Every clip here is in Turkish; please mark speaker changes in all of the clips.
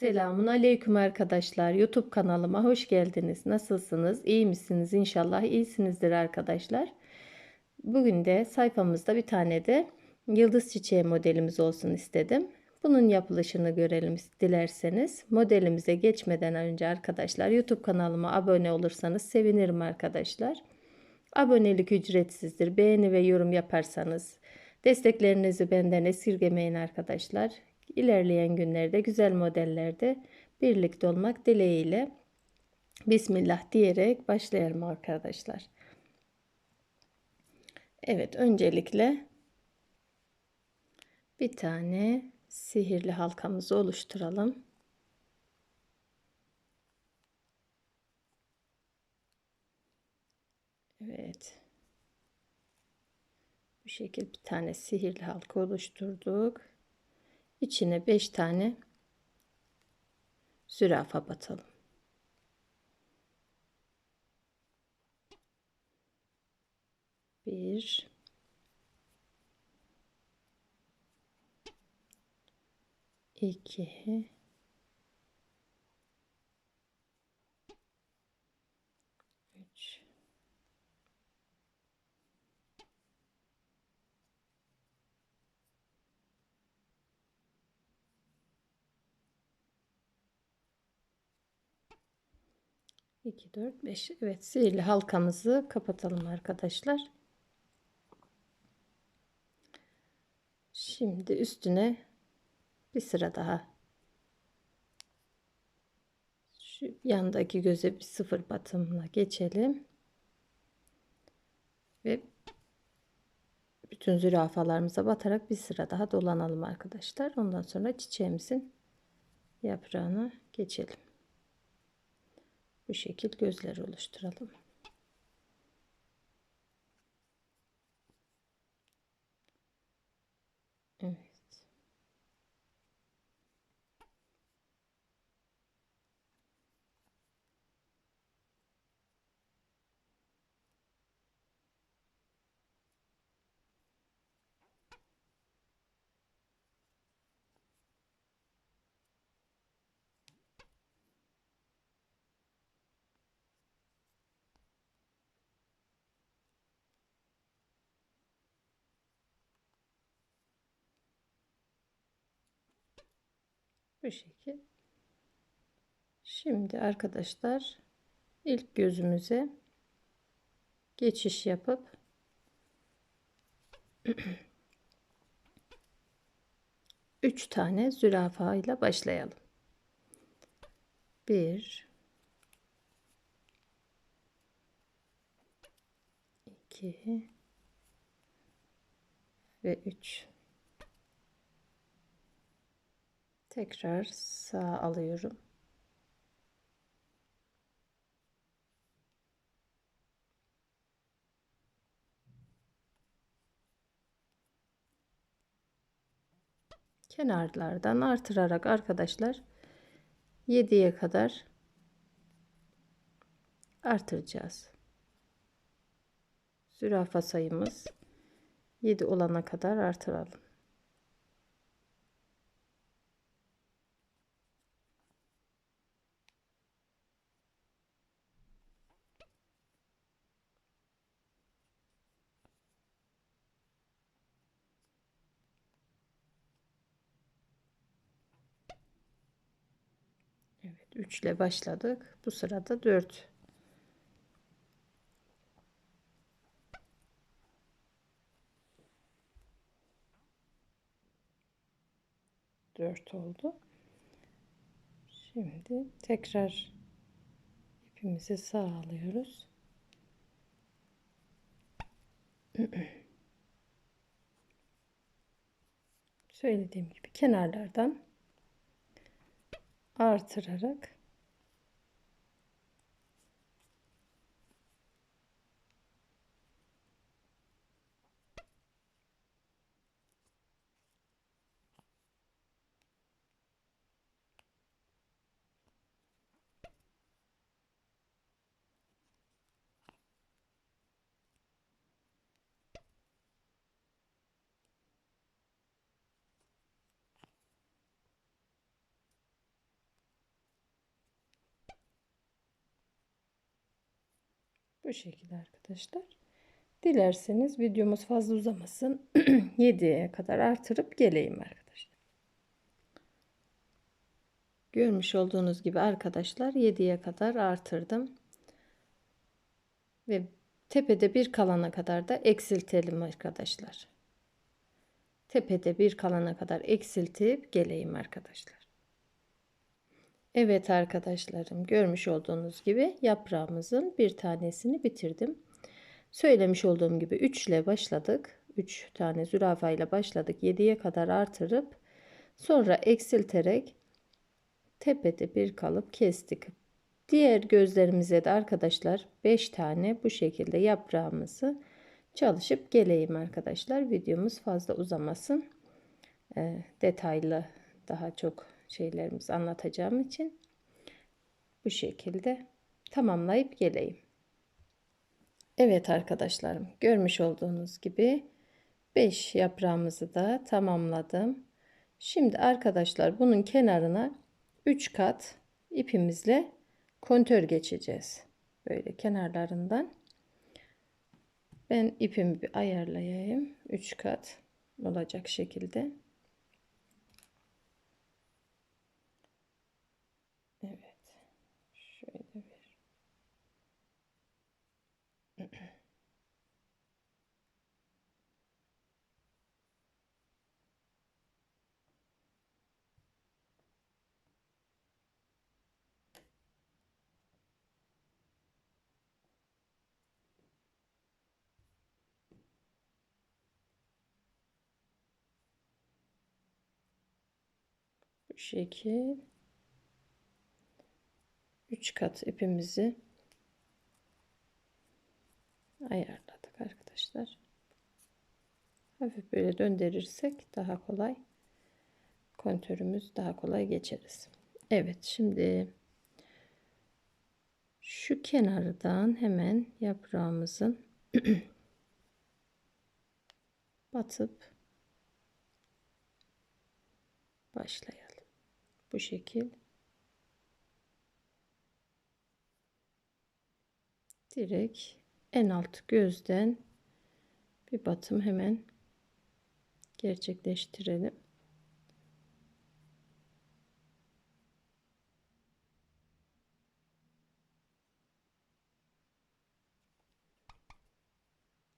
Speaker 1: Selamun aleyküm arkadaşlar. YouTube kanalıma hoş geldiniz. Nasılsınız? İyi misiniz? İnşallah iyisinizdir arkadaşlar. Bugün de sayfamızda bir tane de yıldız çiçeği modelimiz olsun istedim. Bunun yapılışını görelim dilerseniz. Modelimize geçmeden önce arkadaşlar YouTube kanalıma abone olursanız sevinirim arkadaşlar. Abonelik ücretsizdir. Beğeni ve yorum yaparsanız desteklerinizi benden esirgemeyin arkadaşlar. İlerleyen günlerde güzel modellerde birlikte olmak dileğiyle Bismillah diyerek başlayalım arkadaşlar. Evet öncelikle bir tane sihirli halkamızı oluşturalım. Evet. Bu şekilde bir tane sihirli halka oluşturduk. İçine 5 tane zürafa batalım. Bir, iki, üç, 2 4 5 Evet sihirli halkamızı kapatalım arkadaşlar. Şimdi üstüne bir sıra daha şu yandaki göze bir sıfır batımla geçelim. Ve bütün zürafalarımıza batarak bir sıra daha dolanalım arkadaşlar. Ondan sonra çiçeğimizin yaprağına geçelim. Bu şekil gözler oluşturalım. Evet. Bu şekil. Şimdi arkadaşlar ilk gözümüze geçiş yapıp üç tane zürafa ile başlayalım. Bir, iki ve üç. Tekrar sağ alıyorum. Kenarlardan artırarak arkadaşlar 7'ye kadar artıracağız. Zürafa sayımız 7 olana kadar artıralım. Evet 3 ile başladık. Bu sırada 4 4 oldu. Şimdi tekrar ipimizi sağlıyoruz. Söylediğim gibi kenarlardan artırarak Bu şekilde arkadaşlar. Dilerseniz videomuz fazla uzamasın. 7'ye kadar artırıp geleyim arkadaşlar. Görmüş olduğunuz gibi arkadaşlar 7'ye kadar artırdım. Ve tepede bir kalana kadar da eksiltelim arkadaşlar. Tepede bir kalana kadar eksiltip geleyim arkadaşlar. Evet arkadaşlarım görmüş olduğunuz gibi yaprağımızın bir tanesini bitirdim. Söylemiş olduğum gibi 3 ile başladık. 3 tane zürafa ile başladık. 7'ye kadar artırıp sonra eksilterek tepede bir kalıp kestik. Diğer gözlerimize de arkadaşlar 5 tane bu şekilde yaprağımızı çalışıp geleyim arkadaşlar. Videomuz fazla uzamasın. E, detaylı daha çok şeylerimizi anlatacağım için bu şekilde tamamlayıp geleyim. Evet arkadaşlarım görmüş olduğunuz gibi 5 yaprağımızı da tamamladım. Şimdi arkadaşlar bunun kenarına 3 kat ipimizle kontör geçeceğiz. Böyle kenarlarından. Ben ipimi bir ayarlayayım. 3 kat olacak şekilde. Evet. Şöyle bir. Bu şekil 3 kat ipimizi ayarladık arkadaşlar. Hafif böyle döndürürsek daha kolay kontörümüz daha kolay geçeriz. Evet şimdi şu kenardan hemen yaprağımızın batıp başlayalım. Bu şekil direkt en alt gözden bir batım hemen gerçekleştirelim.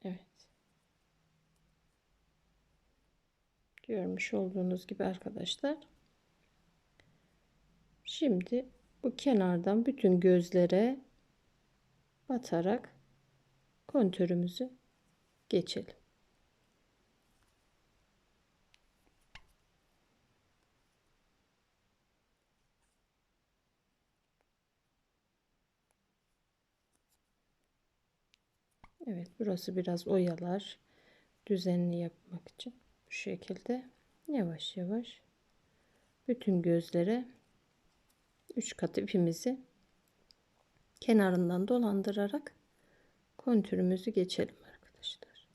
Speaker 1: Evet. Görmüş olduğunuz gibi arkadaşlar. Şimdi bu kenardan bütün gözlere batarak kontörümüzü geçelim. Evet burası biraz oyalar düzenli yapmak için bu şekilde yavaş yavaş bütün gözlere 3 kat ipimizi kenarından dolandırarak kontürümüzü geçelim arkadaşlar.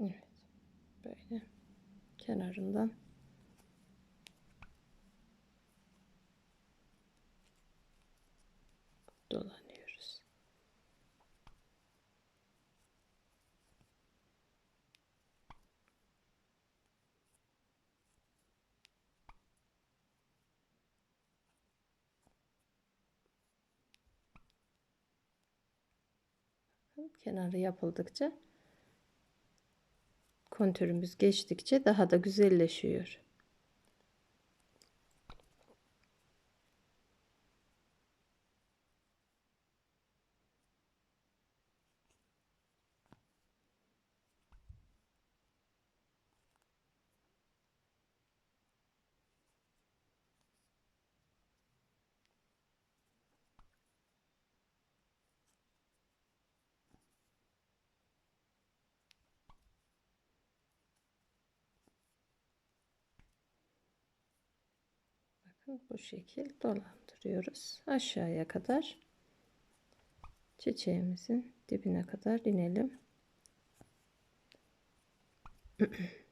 Speaker 1: Evet. Böyle kenarından dolanıyoruz. Kenarı yapıldıkça kontürümüz geçtikçe daha da güzelleşiyor. Bu şekil dolandırıyoruz aşağıya kadar çiçeğimizin dibine kadar inelim.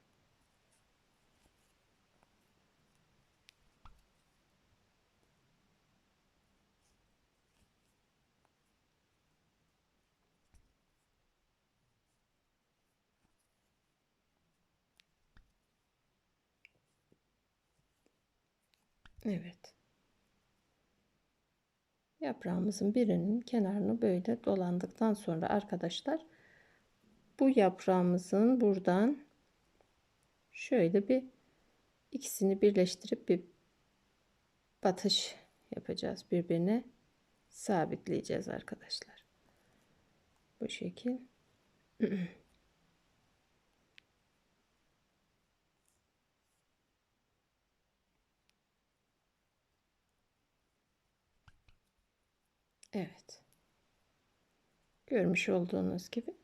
Speaker 1: Evet. Yaprağımızın birinin kenarını böyle dolandıktan sonra arkadaşlar bu yaprağımızın buradan şöyle bir ikisini birleştirip bir batış yapacağız birbirine sabitleyeceğiz arkadaşlar. Bu şekil. Evet. Görmüş olduğunuz gibi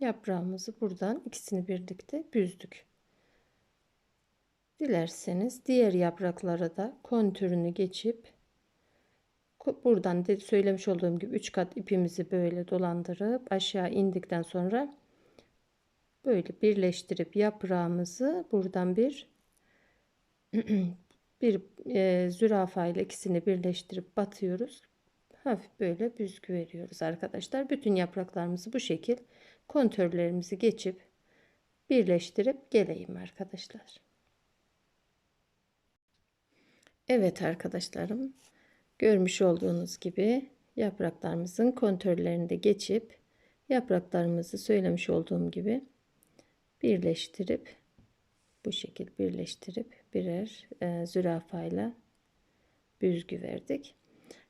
Speaker 1: yaprağımızı buradan ikisini birlikte büzdük. Dilerseniz diğer yapraklara da kontürünü geçip buradan de söylemiş olduğum gibi 3 kat ipimizi böyle dolandırıp aşağı indikten sonra böyle birleştirip yaprağımızı buradan bir bir e, zürafa ile ikisini birleştirip batıyoruz hafif böyle büzgü veriyoruz arkadaşlar. Bütün yapraklarımızı bu şekil kontörlerimizi geçip birleştirip geleyim arkadaşlar. Evet arkadaşlarım görmüş olduğunuz gibi yapraklarımızın kontörlerini de geçip yapraklarımızı söylemiş olduğum gibi birleştirip bu şekil birleştirip birer e, zürafayla büzgü verdik.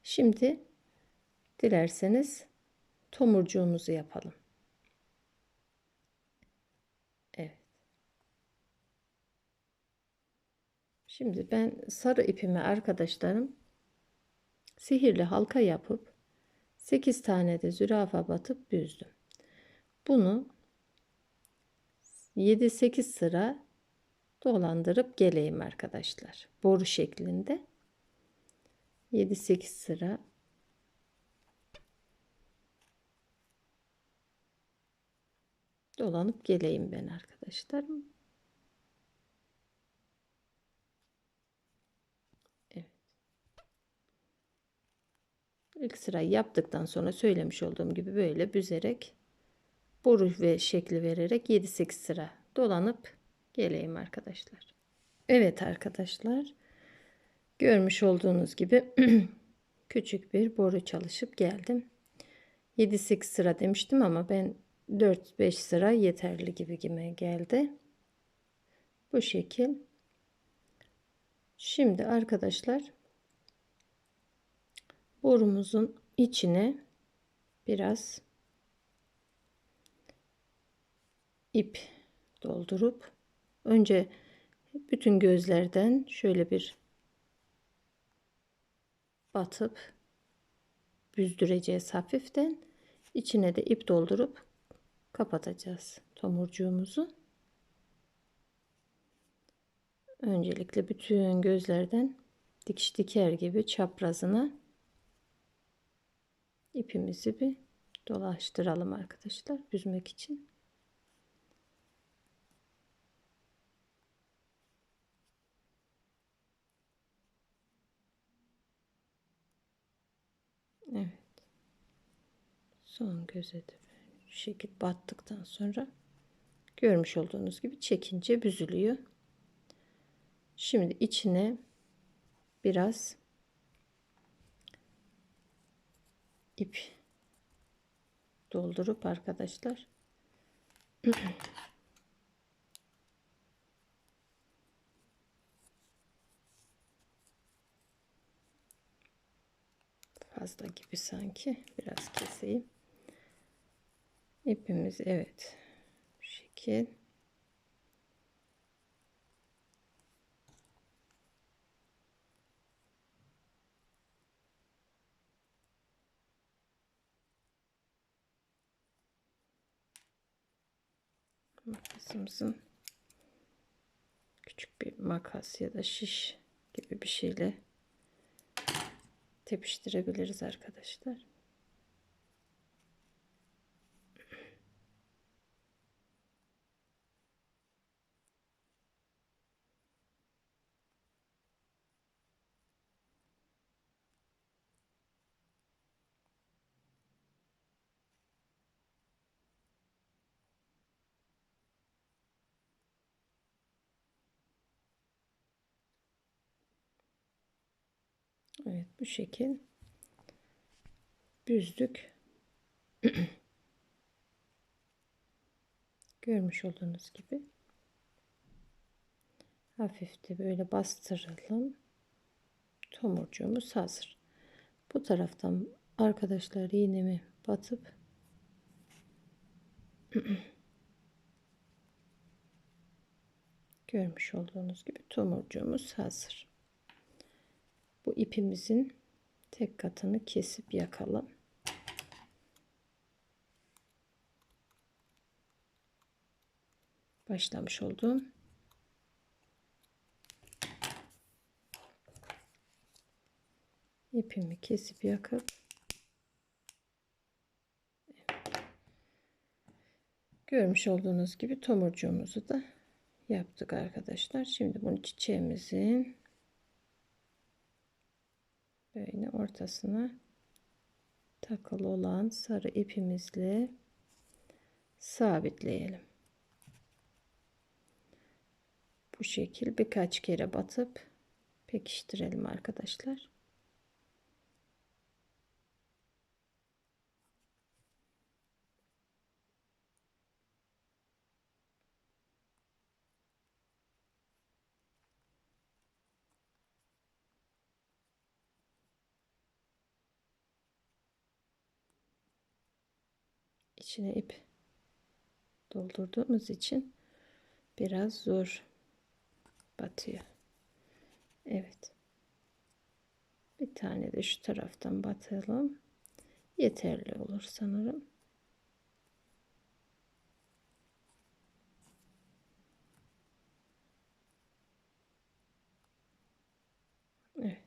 Speaker 1: Şimdi Dilerseniz tomurcuğumuzu yapalım. Evet. Şimdi ben sarı ipimi arkadaşlarım sihirli halka yapıp 8 tane de zürafa batıp büzdüm. Bunu 7-8 sıra dolandırıp geleyim arkadaşlar. Boru şeklinde 7-8 sıra dolanıp geleyim ben arkadaşlar. Evet. İlk sırayı yaptıktan sonra söylemiş olduğum gibi böyle büzerek boru ve şekli vererek 7-8 sıra dolanıp geleyim arkadaşlar. Evet arkadaşlar. Görmüş olduğunuz gibi küçük bir boru çalışıp geldim. 7-8 sıra demiştim ama ben 4-5 sıra yeterli gibi gibi geldi. Bu şekil. Şimdi arkadaşlar borumuzun içine biraz ip doldurup önce bütün gözlerden şöyle bir batıp büzdüreceğiz hafiften. İçine de ip doldurup kapatacağız tomurcuğumuzu. Öncelikle bütün gözlerden dikiş diker gibi çaprazına ipimizi bir dolaştıralım arkadaşlar büzmek için. Evet. Son göze de şu şekil battıktan sonra görmüş olduğunuz gibi çekince büzülüyor. Şimdi içine biraz ip doldurup arkadaşlar fazla gibi sanki biraz keseyim ipimizi evet bu şekil makasımızın küçük bir makas ya da şiş gibi bir şeyle tepiştirebiliriz arkadaşlar. Evet bu şekil büzdük. Görmüş olduğunuz gibi hafif de böyle bastıralım. Tomurcuğumuz hazır. Bu taraftan arkadaşlar iğnemi batıp görmüş olduğunuz gibi tomurcuğumuz hazır. Bu ipimizin tek katını kesip yakalım. Başlamış olduğum ipimi kesip yakıp görmüş olduğunuz gibi tomurcuğumuzu da yaptık arkadaşlar. Şimdi bunu çiçeğimizin böyle ortasına takılı olan sarı ipimizle sabitleyelim. Bu şekil birkaç kere batıp pekiştirelim arkadaşlar. İçine ip doldurduğumuz için biraz zor batıyor. Evet. Bir tane de şu taraftan batalım. Yeterli olur sanırım. Evet.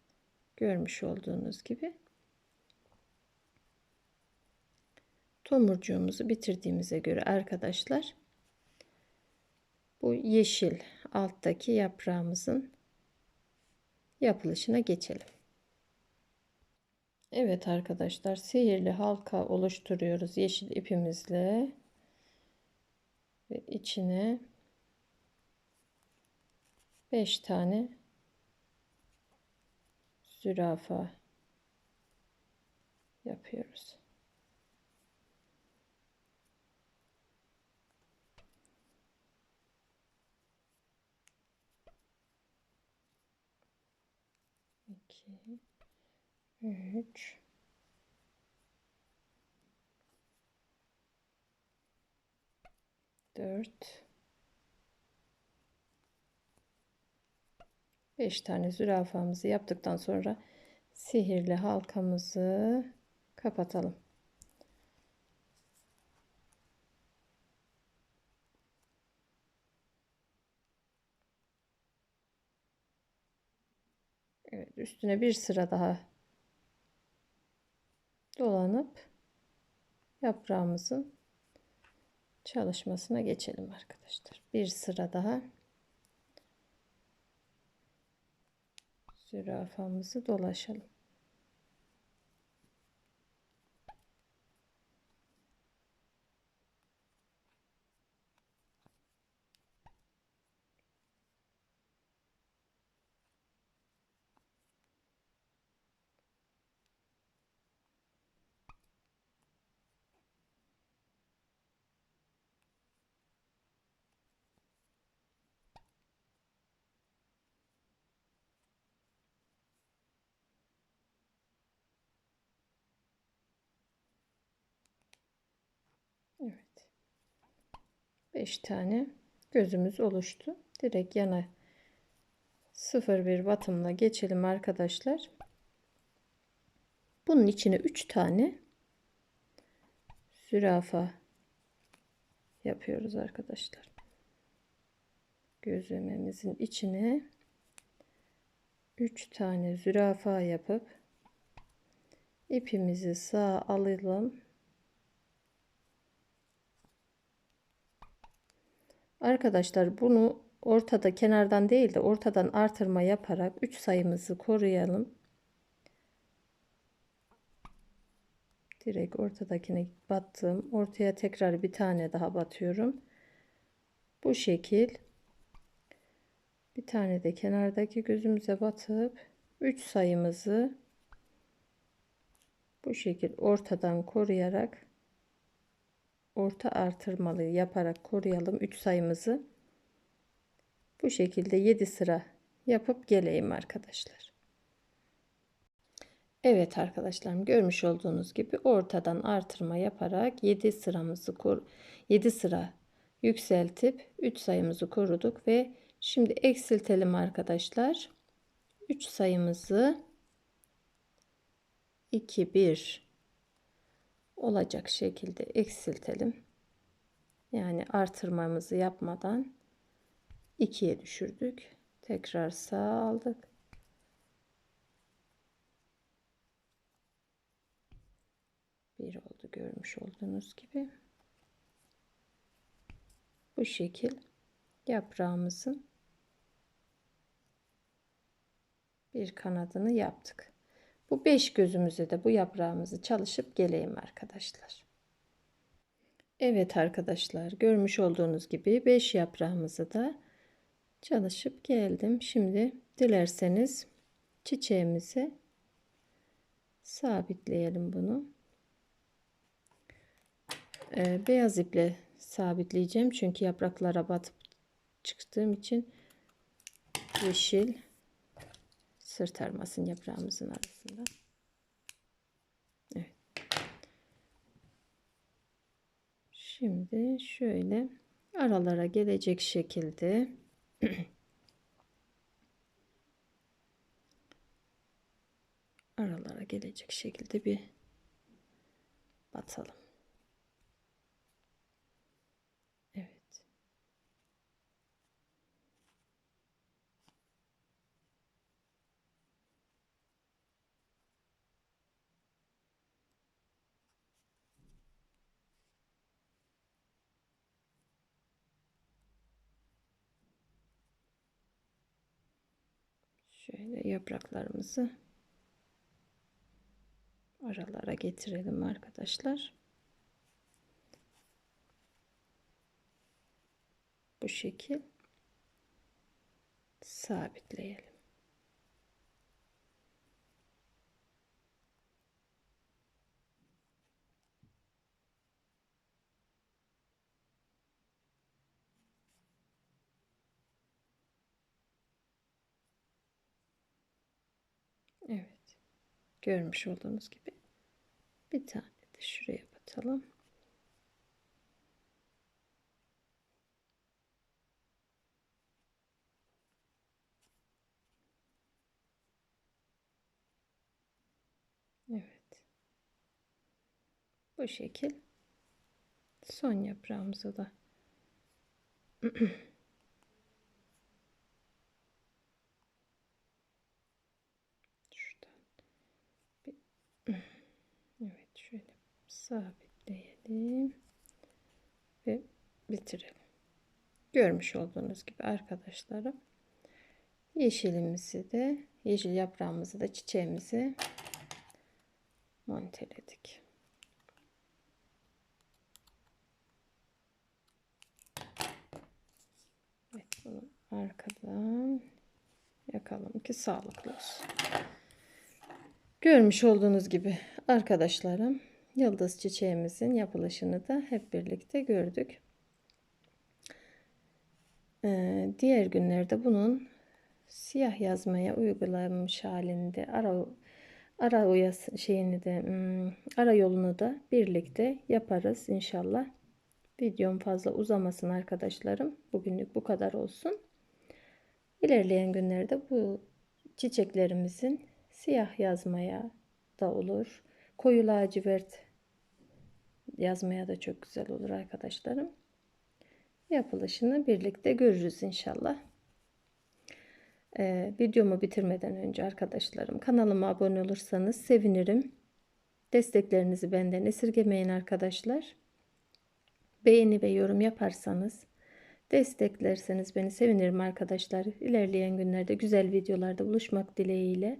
Speaker 1: Görmüş olduğunuz gibi tomurcuğumuzu bitirdiğimize göre arkadaşlar bu yeşil alttaki yaprağımızın yapılışına geçelim. Evet arkadaşlar sihirli halka oluşturuyoruz yeşil ipimizle ve içine 5 tane zürafa yapıyoruz. 2 3 4 5 tane zürafamızı yaptıktan sonra sihirli halkamızı kapatalım. Evet üstüne bir sıra daha dolanıp yaprağımızın çalışmasına geçelim arkadaşlar. Bir sıra daha zürafamızı dolaşalım. Evet. 5 tane gözümüz oluştu. Direkt yana 0,1 batımla geçelim arkadaşlar. Bunun içine 3 tane zürafa yapıyoruz arkadaşlar. Gözlememizin içine 3 tane zürafa yapıp ipimizi sağ alalım Arkadaşlar bunu ortada kenardan değil de ortadan artırma yaparak 3 sayımızı koruyalım. Direkt ortadakine battım. Ortaya tekrar bir tane daha batıyorum. Bu şekil bir tane de kenardaki gözümüze batıp 3 sayımızı bu şekil ortadan koruyarak orta artırmalı yaparak koruyalım 3 sayımızı. Bu şekilde 7 sıra yapıp geleyim arkadaşlar. Evet arkadaşlarım görmüş olduğunuz gibi ortadan artırma yaparak 7 sıramızı kor 7 sıra yükseltip 3 sayımızı koruduk ve şimdi eksiltelim arkadaşlar. 3 sayımızı 2 1 olacak şekilde eksiltelim. Yani artırmamızı yapmadan 2'ye düşürdük. Tekrar sağ aldık. Bir oldu görmüş olduğunuz gibi. Bu şekil yaprağımızın bir kanadını yaptık. Bu beş gözümüzde de bu yaprağımızı çalışıp geleyim arkadaşlar. Evet arkadaşlar görmüş olduğunuz gibi 5 yaprağımızı da çalışıp geldim. Şimdi dilerseniz çiçeğimizi sabitleyelim bunu. Ee, beyaz iple sabitleyeceğim çünkü yapraklara batıp çıktığım için yeşil sırtarmasın yaprağımızın arasında. Evet. Şimdi şöyle aralara gelecek şekilde aralara gelecek şekilde bir batalım. Evet. Şöyle yapraklarımızı aralara getirelim arkadaşlar. Bu şekil sabitleyelim. Evet. Görmüş olduğunuz gibi bir tane de şuraya batalım. Evet. Bu şekil son yaprağımızı da Evet şöyle sabitleyelim ve bitirelim. Görmüş olduğunuz gibi arkadaşlarım yeşilimizi de yeşil yaprağımızı da çiçeğimizi monteledik. Evet bunu arkadan yakalım ki sağlıklı olsun. Görmüş olduğunuz gibi arkadaşlarım yıldız çiçeğimizin yapılışını da hep birlikte gördük. Ee, diğer günlerde bunun siyah yazmaya uygulanmış halinde ara ara uyas şeyini de hmm, ara yolunu da birlikte yaparız inşallah. Videom fazla uzamasın arkadaşlarım. Bugünlük bu kadar olsun. İlerleyen günlerde bu çiçeklerimizin Siyah yazmaya da olur. Koyu lacivert yazmaya da çok güzel olur arkadaşlarım. Yapılışını birlikte görürüz inşallah. Ee, videomu bitirmeden önce arkadaşlarım kanalıma abone olursanız sevinirim. Desteklerinizi benden esirgemeyin arkadaşlar. Beğeni ve yorum yaparsanız desteklerseniz beni sevinirim arkadaşlar. İlerleyen günlerde güzel videolarda buluşmak dileğiyle.